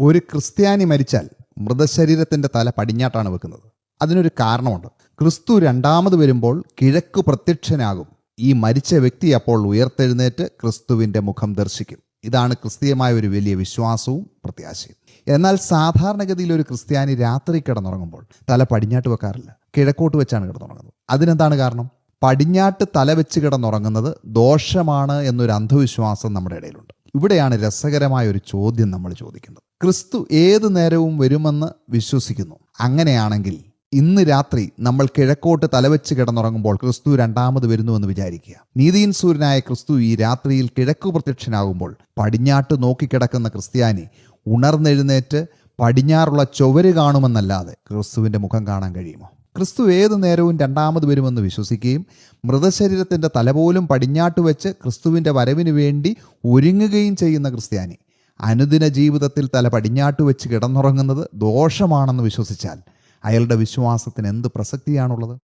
ഒരു ക്രിസ്ത്യാനി മരിച്ചാൽ മൃതശരീരത്തിന്റെ തല പടിഞ്ഞാട്ടാണ് വെക്കുന്നത്. അതിനൊരു കാരണമുണ്ട്. ക്രിസ്തു രണ്ടാമത് വരുമ്പോൾ കിഴക്ക് പ്രത്യക്ഷനാകും. ഈ മരിച്ച വ്യക്തി അപ്പോൾ ഉയർത്തെഴുന്നേറ്റ് ക്രിസ്തുവിന്റെ മുഖം ദർശിക്കും. ഇതാണ് ക്രിസ്തീയമായ ഒരു വലിയ വിശ്വാസവും പ്രത്യാശയും. എന്നാൽ സാധാരണഗതിയിൽ ഒരു ക്രിസ്ത്യാനി രാത്രി കിടന്നുറങ്ങുമ്പോൾ തല പടിഞ്ഞാട്ട് വെക്കാറില്ല. കിഴക്കോട്ട് വെച്ചാണ് കിടന്നുറങ്ങുന്നത്. അതിനെന്താണ് കാരണം? പടിഞ്ഞാട്ട് തല വെച്ച് കിടന്നുറങ്ങുന്നത് ദോഷമാണ് എന്നൊരു അന്ധവിശ്വാസം നമ്മുടെ ഇടയിലുണ്ട്. ഇവിടെയാണ് രസകരമായ ഒരു ചോദ്യം നമ്മൾ ചോദിക്കേണ്ടത് ക്രിസ്തു ഏത് നേരവും വരുമെന്ന് വിശ്വസിക്കുന്നു. അങ്ങനെയാണെങ്കിൽ ഇന്ന് രാത്രി നമ്മൾ കിഴക്കോട്ട് തലവെച്ച് കിടന്നുറങ്ങുമ്പോൾ ക്രിസ്തു രണ്ടാമത് വരുന്നുവെന്ന് വിചാരിക്കുക. നീതിയിൻ സൂര്യനായ ക്രിസ്തു ഈ രാത്രിയിൽ കിഴക്ക് പ്രത്യക്ഷനാകുമ്പോൾ പടിഞ്ഞാട്ട് നോക്കിക്കിടക്കുന്ന ക്രിസ്ത്യാനി ഉണർന്നെഴുന്നേറ്റ് പടിഞ്ഞാറുള്ള ചുവര് കാണുമെന്നല്ലാതെ ക്രിസ്തുവിന്റെ മുഖം കാണാൻ കഴിയുമോ? ക്രിസ്തു ഏത് നേരവും രണ്ടാമത് വരുമെന്ന് വിശ്വസിക്കുകയും മൃതശരീരത്തിന്റെ തലപോലും പടിഞ്ഞാട്ട് വെച്ച് ക്രിസ്തുവിന്റെ വരവിന് വേണ്ടി ഒരുങ്ങുകയും ചെയ്യുന്ന ക്രിസ്ത്യാനി അനുദിന ജീവിതത്തിൽ തല പടിഞ്ഞാട്ട് വെച്ച് കിടന്നുറങ്ങുന്നത് ദോഷമാണെന്ന് വിശ്വസിച്ചാൽ അയാളുടെ വിശ്വാസത്തിന് എന്ത് പ്രസക്തിയാണുള്ളത്?